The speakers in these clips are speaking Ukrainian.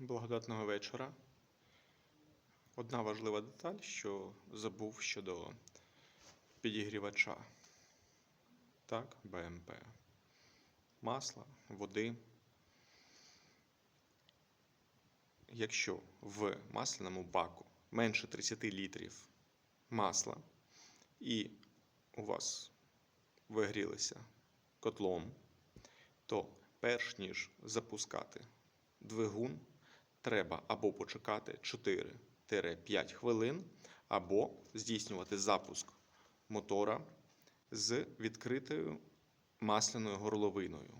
Благодатного вечора. Одна важлива деталь, що забув щодо підігрівача. Так, БМП. Масла, води. Якщо в масляному баку менше 30 літрів масла і у вас вигрілися котлом, то перш ніж запускати двигун, треба або почекати 4-5 хвилин, або здійснювати запуск мотора з відкритою масляною горловиною.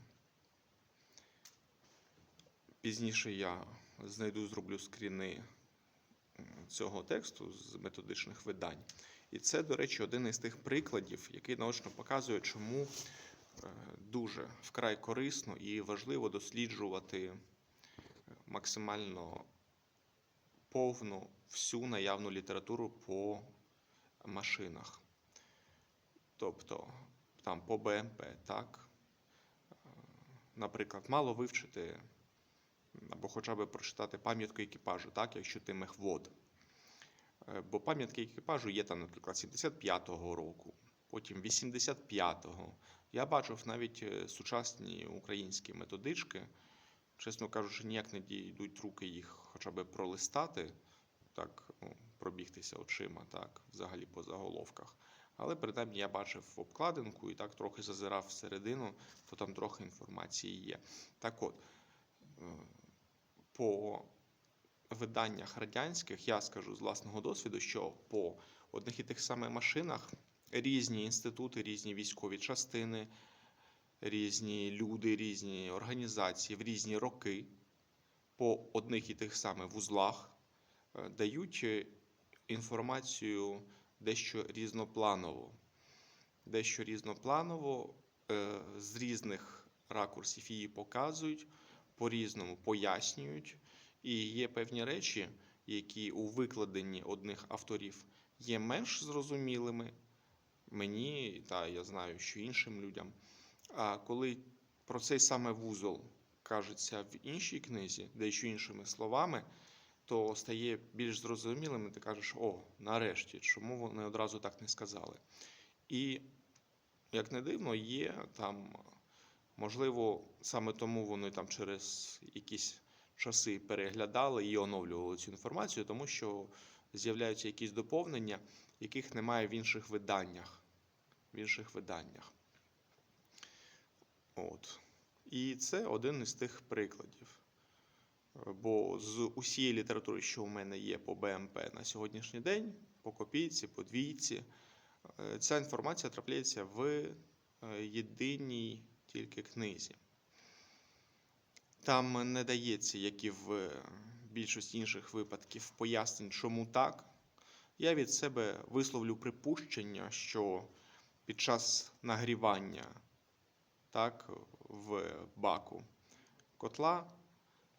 Пізніше я знайду, зроблю скріни цього тексту з методичних видань. І це, до речі, один із тих прикладів, який наочно показує, чому е, дуже вкрай корисно і важливо досліджувати максимально повну всю наявну літературу по машинах. Тобто там по БМП, так. Е, Наприклад, мало вивчити або хоча б прочитати пам'ятку екіпажу, так, якщо ти мехвод. Е, Бо пам'ятки екіпажу є там, наприклад, 75-го року, потім 85-го. Я бачив навіть е, сучасні українські методички, чесно кажучи, ніяк не дійдуть руки їх хоча б пролистати, так, ну, пробігтися очима, так, взагалі по заголовках. Але принаймні я бачив обкладинку і так трохи зазирав всередину, то там трохи інформації є. Так от, е, по виданнях радянських я скажу з власного досвіду, що по одних і тих самих машинах різні інститути, різні військові частини, різні люди, різні організації в різні роки по одних і тих самих вузлах е, дають е, інформацію дещо різнопланово. Дещо різнопланово е, з різних ракурсів її показують, по-різному пояснюють. І є певні речі, які у викладенні одних авторів є менш зрозумілими мені, та я знаю, що іншим людям. А коли про цей саме вузол кажеться в іншій книзі, дещо іншими словами, то стає більш зрозумілим, і ти кажеш, о, нарешті, чому вони одразу так не сказали. І, як не дивно, є там, можливо, саме тому вони там через якісь часи переглядали і оновлювали цю інформацію, тому що з'являються якісь доповнення, яких немає в інших виданнях. В інших виданнях. От. І це один із тих прикладів. Бо з усієї літератури, що у мене є по БМП на сьогоднішній день, по копійці, по двійці, е, ця інформація трапляється в е, єдиній тільки книзі. Там не дається, як і в більшості інших випадків, пояснень, чому так. Я від себе висловлю припущення, що під час нагрівання так, в баку котла,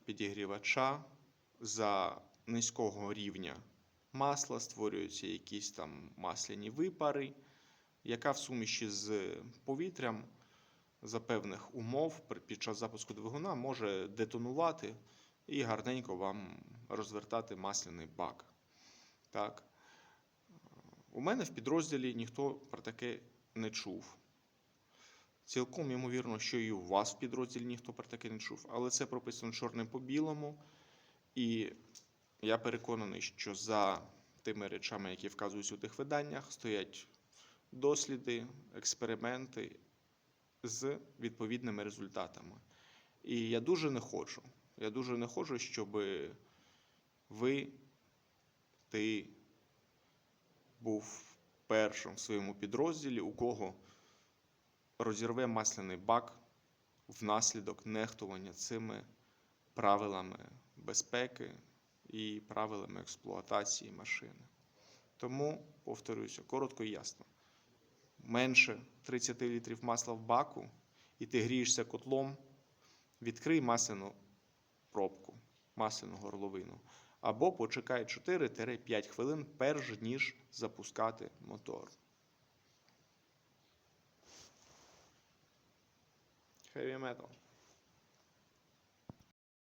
підігрівача за низького рівня масла створюються якісь там масляні випари, яка в суміші з повітрям за певних умов під час запуску двигуна може детонувати і гарненько вам розвертати масляний бак. Так. У мене в підрозділі ніхто про таке не чув. Цілком ймовірно, що і у вас в підрозділі ніхто про таке не чув, але це прописано чорним по білому. І я переконаний, що за тими речами, які вказуються у тих виданнях, стоять досліди, експерименти з відповідними результатами. І я дуже не хочу, я дуже не хочу, щоб ви, ти був першим в своєму підрозділі, у кого розірве масляний бак внаслідок нехтування цими правилами безпеки і правилами експлуатації машини. Тому, повторюся, коротко і ясно. Менше 30 літрів масла в баку, і ти грієшся котлом, відкрий масляну пробку, масляну горловину. Або почекай 4-5 хвилин, перш ніж запускати мотор. Heavy metal.